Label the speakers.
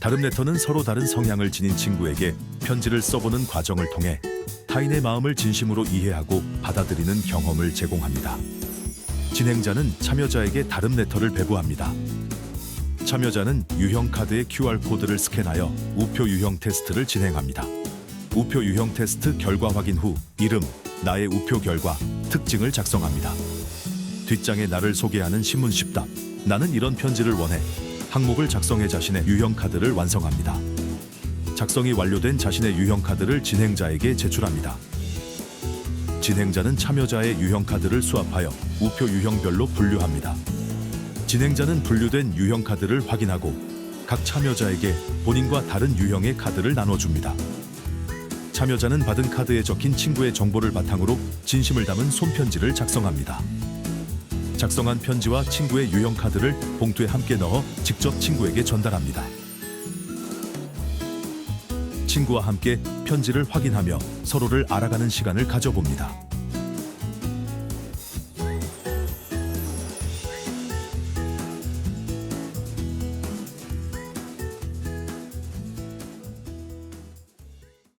Speaker 1: 다른 레터는 서로 다른 성향을 지닌 친구에게 편지를 써보는 과정을 통해 타인의 마음을 진심으로 이해하고 받아들이는 경험을 제공합니다. 진행자는 참여자에게 다른 레터를 배부합니다. 참여자는 유형 카드의 QR코드를 스캔하여 우표 유형 테스트를 진행합니다. 우표 유형 테스트 결과 확인 후 이름, 나의 우표 결과, 특징을 작성합니다. 뒷장에 나를 소개하는 신문 십답, 나는 이런 편지를 원해 항목을 작성해 자신의 유형 카드를 완성합니다. 작성이 완료된 자신의 유형 카드를 진행자에게 제출합니다. 진행자는 참여자의 유형 카드를 수합하여 우표 유형별로 분류합니다. 진행자는 분류된 유형 카드를 확인하고 각 참여자에게 본인과 다른 유형의 카드를 나눠줍니다. 참여자는 받은 카드에 적힌 친구의 정보를 바탕으로 진심을 담은 손편지를 작성합니다. 작성한 편지와 친구의 유형 카드를 봉투에 함께 넣어 직접 친구에게 전달합니다. 친구와 함께 편지를 확인하며 서로를 알아가는 시간을 가져봅니다.